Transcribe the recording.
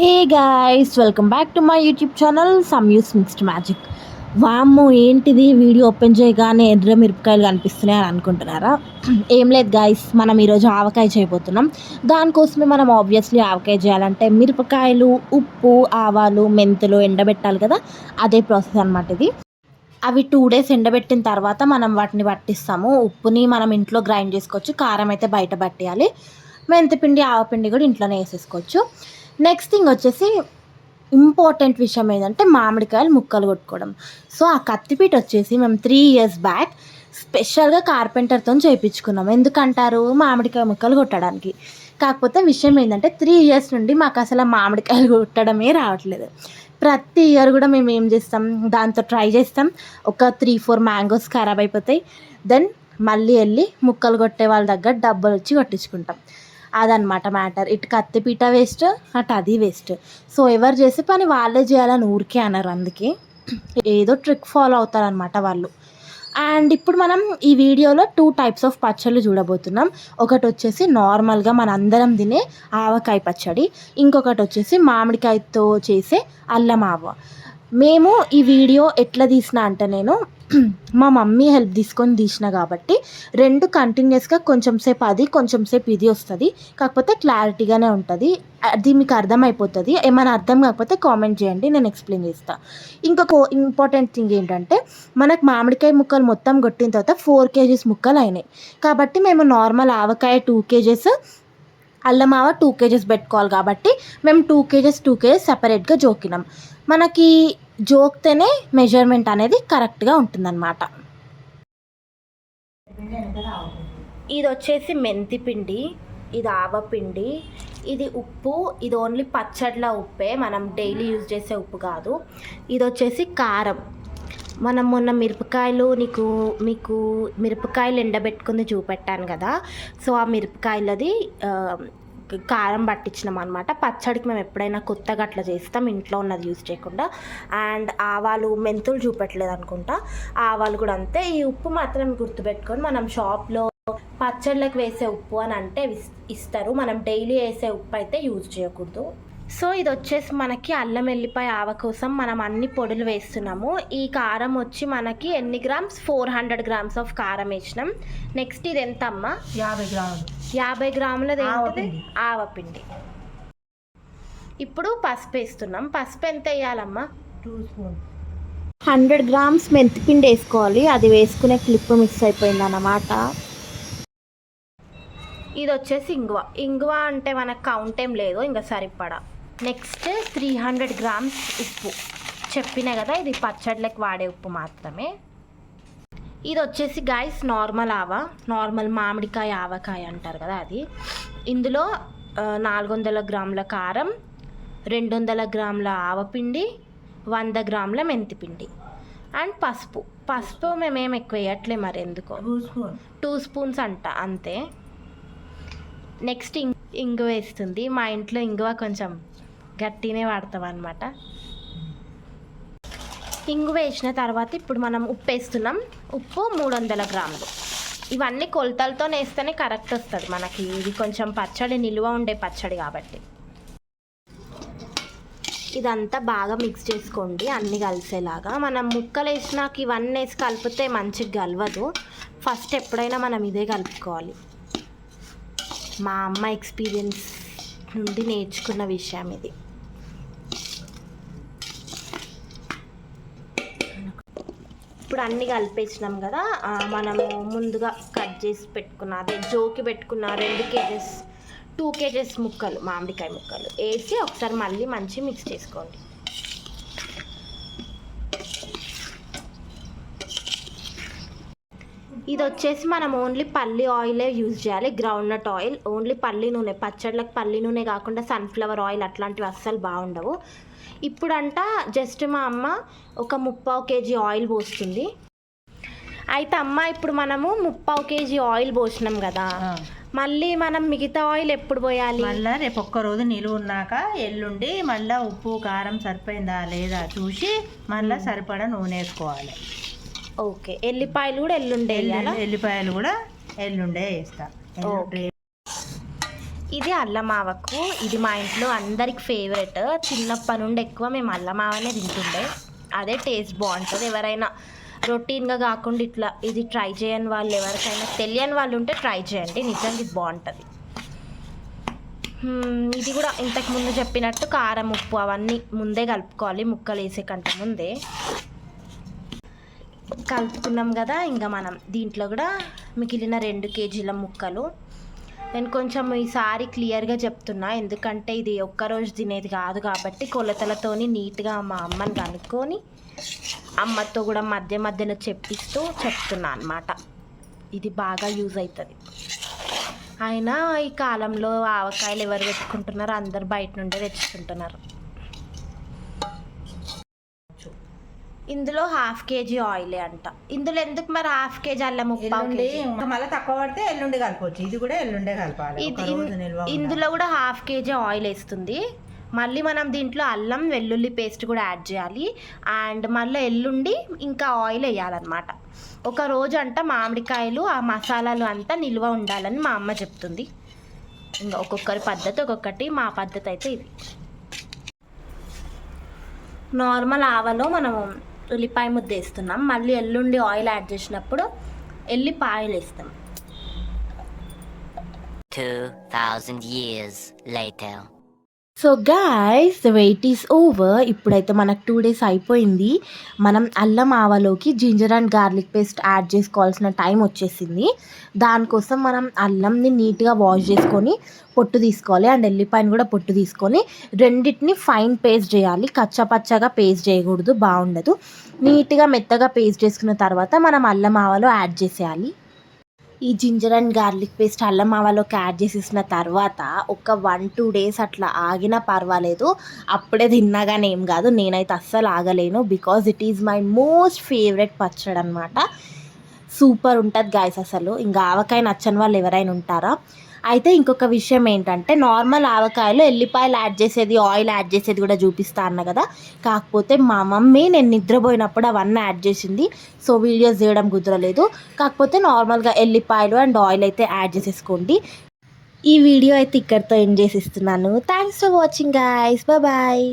Hey guys welcome back to my YouTube channel Samyu's mixed magic. వామ్మో ఏంటిది? Video open చేయగానే ఎర్ర మిరపకాయలు కనిపిస్తున్నాయి అని అనుకుంటున్నారా? ఏం లేదు గాయస్ మనం ఈరోజు ఆవకాయ చేయబోతున్నాం. దానికోసమే మనం ఆబ్వియస్లీ ఆవకాయ చేయాలంటే మిరపకాయలు ఉప్పు ఆవాలు మెంతులు ఎండబెట్టాలి కదా? అదే ప్రాసెస్ అనమాట ఇది. అవి టూ డేస్ ఎండబెట్టిన తర్వాత మనం వాటిని పట్టిస్తాము. ఉప్పుని మనం ఇంట్లో గ్రైండ్ చేసుకోవచ్చు. కారం అయితే బయట పట్టేయాలి. మెంతిపిండి ఆవపిండి కూడా ఇంట్లోనే వేసేసుకోవచ్చు. నెక్స్ట్ థింగ్ వచ్చేసి ఇంపార్టెంట్ విషయం ఏంటంటే మామిడికాయలు ముక్కలు కొట్టుకోవడం. సో ఆ కత్తిపీట వచ్చేసి మేము త్రీ ఇయర్స్ బ్యాక్ స్పెషల్గా కార్పెంటర్తో చేయించుకున్నాం ఎందుకంటారు? మామిడికాయ ముక్కలు కొట్టడానికి. కాకపోతే విషయం ఏంటంటే త్రీ ఇయర్స్ నుండి మాకు అసలు మామిడికాయలు కొట్టడమే రావట్లేదు. ప్రతి ఇయర్ కూడా మేము ఏం చేస్తాం? దాంతో ట్రై చేస్తాం. ఒక త్రీ ఫోర్ మ్యాంగోస్ ఖరాబ్ అయిపోతాయి. దెన్ మళ్ళీ వెళ్ళి ముక్కలు కొట్టే వాళ్ళ దగ్గర డబ్బులు వచ్చి కొట్టించుకుంటాం. అదనమాట మ్యాటర్. ఇటు కత్తిపీట వేస్ట్ అటు అది వేస్ట్. సో ఎవరు చేసే పని వాళ్ళే చేయాలని ఊరికే అన్నారు అందుకే. ఏదో ట్రిక్ ఫాలో అవుతారనమాట వాళ్ళు. అండ్ ఇప్పుడు మనం ఈ వీడియోలో టూ టైప్స్ ఆఫ్ పచ్చళ్ళు చూడబోతున్నాం. ఒకటి వచ్చేసి నార్మల్గా మన అందరం తినే ఆవకాయ పచ్చడి. ఇంకొకటి వచ్చేసి మామిడికాయతో చేసే అల్లం ఆవ. మేము ఈ వీడియో ఎట్లా తీసిన అంటే నేను మా మమ్మీ హెల్ప్ తీసుకొని తీసిన కాబట్టి రెండు కంటిన్యూస్గా కొంచెం సేపు అది కొంచెం సేపు ఇది వస్తుంది. కాకపోతే క్లారిటీగానే ఉంటుంది. అది మీకు అర్థమైపోతుంది. ఏమైనా అర్థం కాకపోతే కామెంట్ చేయండి నేను ఎక్స్ప్లెయిన్ చేస్తాను ఇంకొక ఇంపార్టెంట్ థింగ్ ఏంటంటే మనకు మామిడికాయ ముక్కలు మొత్తం కొట్టిన తర్వాత ఫోర్ కేజీస్ ముక్కలు అయినాయి. కాబట్టి మేము నార్మల్ ఆవకాయ టూ కేజెస్ అల్లం ఆవ టూ కేజెస్ పెట్టుకోవాలి కాబట్టి మేము టూ కేజెస్ టూ కేజెస్ సపరేట్గా జోకినాం. మనకి జోక్తేనే మెజర్మెంట్ అనేది కరెక్ట్గా ఉంటుందన్నమాట. ఇది వచ్చేసి మెంతి పిండి ఇది ఆవపిండి ఇది ఉప్పు ఇది ఓన్లీ పచ్చడ్ల ఉప్పే మనం డైలీ యూజ్ చేసే ఉప్పు కాదు. ఇది వచ్చేసి కారం. మనం మొన్న మిరపకాయలు నీకు మీకు మిరపకాయలు ఎండబెట్టుకుంది చూపెట్టాను కదా సో ఆ మిరపకాయలది కారం పట్టించినాం అనమాట పచ్చడికి మేము ఎప్పుడైనా కొత్తగా అట్లా చేస్తాం ఇంట్లో ఉన్నది యూజ్ చేయకుండా. అండ్ ఆవాలు మెంతులు చూపెట్టలేదు అనుకుంటా ఆవాలు కూడా అంతే. ఈ ఉప్పు మాత్రం గుర్తుపెట్టుకొని మనం షాప్లో పచ్చళ్ళకి వేసే ఉప్పు అని అంటే ఇస్- ఇస్తారు. మనం డైలీ వేసే ఉప్పు అయితే యూజ్ చేయకూడదు. సో ఇది వచ్చేసి మనకి అల్లం వెల్లిపాయ ఆవ కోసం మనం అన్ని పొడులు వేస్తున్నాము. ఈ కారం వచ్చి మనకి ఎన్ని grams? Four hundred grams of కారం వేసినాం. నెక్స్ట్ ఇది ఎంత అమ్మా? యాభై గ్రాములు. యాభై గ్రాములది ఏంటిది? ఆవపిండి. ఇప్పుడు పసుపు వేస్తున్నాం. పసుపు ఎంత వేయాలమ్మా? టూ స్పూన్ హండ్రెడ్ గ్రామ్స్ మెంతిపిండి వేసుకోవాలి. అది వేసుకునే క్లిప్ మిక్స్ అయిపోయింది అన్నమాట. ఇది వచ్చేసి ఇంగువ. ఇంగువ అంటే మనకు కౌంట్ ఏం లేదు. ఇంకా సరిపడా. నెక్స్ట్ త్రీ హండ్రెడ్ గ్రామ్స్ ఉప్పు. చెప్పిన కదా ఇది పచ్చడిలకు వాడే ఉప్పు మాత్రమే. ఇది వచ్చేసి గాయస్ నార్మల్ ఆవ. నార్మల్ మామిడికాయ ఆవకాయ అంటారు కదా అది. ఇందులో నాలుగు వందల గ్రాముల కారం రెండు వందల గ్రాముల ఆవపిండి వంద గ్రాముల మెంతిపిండి. అండ్ పసుపు. పసుపు మేమేం ఎక్కువ వేయట్లే మరి ఎందుకో. టూ స్పూన్ టూ స్పూన్స్ అంట అంతే. నెక్స్ట్ ఇం ఇంగువ వేస్తుంది. మా ఇంట్లో ఇంగువ కొంచెం గట్టినే వాడతాం అనమాట ఇంగు వేసిన తర్వాత ఇప్పుడు మనం ఉప్పు వేస్తున్నాం ఉప్పు మూడు వందల గ్రాములు. ఇవన్నీ కొలతలతో వేస్తేనే కరెక్ట్ వస్తుంది మనకి. ఇది కొంచెం పచ్చడి నిలువ ఉండే పచ్చడి కాబట్టి. ఇదంతా బాగా మిక్స్ చేసుకోండి అన్నీ కలిసేలాగా. మనం ముక్కలు వేసినాక ఇవన్నీ వేసి కలిపితే మంచిగా కలవదు. ఫస్ట్ ఎప్పుడైనా మనం ఇదే కలుపుకోవాలి. మా అమ్మ ఎక్స్పీరియన్స్ నుండి నేర్చుకున్న విషయం ఇది. ఇప్పుడు అన్ని కలిపేసినాం కదా మనము ముందుగా కట్ చేసి పెట్టుకున్న అదే జోకి పెట్టుకున్న రెండు కేజెస్ టూ కేజెస్ ముక్కలు మామిడికాయ ముక్కలు వేసి ఒకసారి మళ్ళీ మంచి మిక్స్ చేసుకోండి. ఇది వచ్చేసి మనం ఓన్లీ పల్లి ఆయిలే యూజ్ చేయాలి. గ్రౌండ్ నట్ ఆయిల్ ఓన్లీ పల్లి నూనె. పచ్చళ్ళకి పల్లి నూనె కాకుండా సన్ఫ్లవర్ ఆయిల్ అట్లాంటివి అస్సలు బాగుండవు. ఇప్పుడంట జస్ట్ మా అమ్మ ఒక ముప్పావు కేజీ ఆయిల్ పోస్తుంది. అయితే అమ్మ ఇప్పుడు మనము ముప్పావు కేజీ ఆయిల్ పోసినాం కదా. మళ్ళీ మనం మిగతా ఆయిల్ ఎప్పుడు పోయాలి? మళ్ళా రేపు ఒక్క రోజు నిలువ ఉన్నాక ఎల్లుండి మళ్ళా ఉప్పు కారం సరిపోయిందా లేదా చూసి మళ్ళా సరిపడా నూనె వేసుకోవాలి. ఓకే. ఎల్లిపాయలు కూడా ఎల్లుండి ఎల్లిపాయలు కూడా ఎల్లుండే వేస్తా. ఇది అల్లమావకు. ఇది మా ఇంట్లో అందరికి ఫేవరెట్. చిన్నప్పటి నుండి ఎక్కువ మేము అల్లమావనే తింటుండే. అదే టేస్ట్ బాగుంటుంది. ఎవరైనా రొటీన్గా కాకుండా ఇట్లా ఇది ట్రై చేయని వాళ్ళు ఎవరికైనా తెలియని వాళ్ళు ఉంటే ట్రై చేయండి. నిజంగా ఇది బాగుంటుంది. ఇది కూడా ఇంతకు ముందు చెప్పినట్టు కారం ఉప్పు అవన్నీ ముందే కలుపుకోవాలి. ముక్కలు వేసే కంటే ముందే. కలుపుకున్నాం కదా ఇంకా మనం దీంట్లో కూడా మిగిలిన రెండు కేజీల ముక్కలు. నేను కొంచెం ఈసారి క్లియర్గా చెప్తున్నా ఎందుకంటే ఇది ఒక్కరోజు తినేది కాదు కాబట్టి కొలతలతోని నీట్గా మా అమ్మని కనుక్కొని అమ్మతో కూడా మధ్య మధ్యలో చెప్పిస్తూ చెప్తున్నా అనమాట ఇది బాగా యూజ్ అవుతుంది. అయినా ఈ కాలంలో ఆవకాయలు ఎవరు పెట్టుకుంటున్నారు అందరు బయట నుండే తెచ్చుకుంటున్నారు. ఇందులో హాఫ్ కేజీ ఆయిలే అంట. ఇందులో ఎందుకు మరి హాఫ్ కేజీ అల్లం ముప్పావు మళ్ళీ తక్కువ పడితే ఎల్లుండి కలపవచ్చు ఇది కూడా ఎల్లుండే కలపాలి. ఇందులో కూడా హాఫ్ కేజీ ఆయిల్ వేస్తుంది. మళ్ళీ మనం దీంట్లో అల్లం వెల్లుల్లి పేస్ట్ కూడా యాడ్ చేయాలి. అండ్ మళ్ళీ ఎల్లుండి ఇంకా ఆయిల్ వేయాలన్నమాట. ఒక రోజు అంట మామిడికాయలు ఆ మసాలాలు అంతా నిల్వ ఉండాలని మా అమ్మ చెప్తుంది. ఇంకా ఒక్కొక్కరి పద్ధతి ఒక్కొక్కటి. మా పద్ధతి అయితే ఇది. నార్మల్ ఆవలో మనము ఉల్లిపాయ ముద్ద వేస్తున్నాం మళ్ళీ ఎల్లుండి ఆయిల్ యాడ్ చేసినప్పుడు ఎల్లిపాయలు వేస్తాం 2,000 years later. So guys the wait is over ఇప్పుడైతే మనకు టూ డేస్ అయిపోయింది. మనం అల్లం ఆవలోకి ginger and garlic paste add చేసుకోవాల్సిన టైం వచ్చేసింది. దానికోసం మనం అల్లంని నీట్గా వాష్ చేసుకొని పొట్టు తీసుకోవాలి. అండ్ ఎల్లిపాయను కూడా పొట్టు తీసుకొని రెండింటిని ఫైన్ పేస్ట్ చేయాలి. కచ్చపచ్చగా పేస్ట్ చేయకూడదు బాగుండదు. నీట్గా మెత్తగా పేస్ట్ చేసుకున్న తర్వాత మనం అల్లం ఆవలో యాడ్ చేసేయాలి. ఈ జింజర్ అండ్ గార్లిక్ పేస్ట్ అల్లం ఆవాలోకి యాడ్ చేసేసిన తర్వాత ఒక వన్ టూ డేస్ అట్లా ఆగినా పర్వాలేదు. అప్పుడే తిన్నాగానే ఏం కాదు. నేనైతే అస్సలు ఆగలేను because it is my most favourite పచ్చడి అనమాట సూపర్ ఉంటుంది గాయస్ అసలు. ఇంకా ఆవకాయ నచ్చని వాళ్ళు ఎవరైనా ఉంటారా? అయితే ఇంకొక విషయం ఏంటంటే నార్మల్ ఆవకాయలో ఎల్లిపాయలు యాడ్ చేసేది ఆయిల్ యాడ్ చేసేది కూడా చూపిస్తా అన్న కదా. కాకపోతే మా మమ్మీ నేను నిద్రపోయినప్పుడు అవన్నీ యాడ్ చేసింది. సో వీడియోస్ చేయడం కుదరలేదు. కాకపోతే నార్మల్గా ఎల్లిపాయలు అండ్ ఆయిల్ అయితే యాడ్ చేసేసుకోండి. ఈ వీడియో అయితే ఇక్కడితో end చేసిస్తున్నాను. Thanks for watching guys bye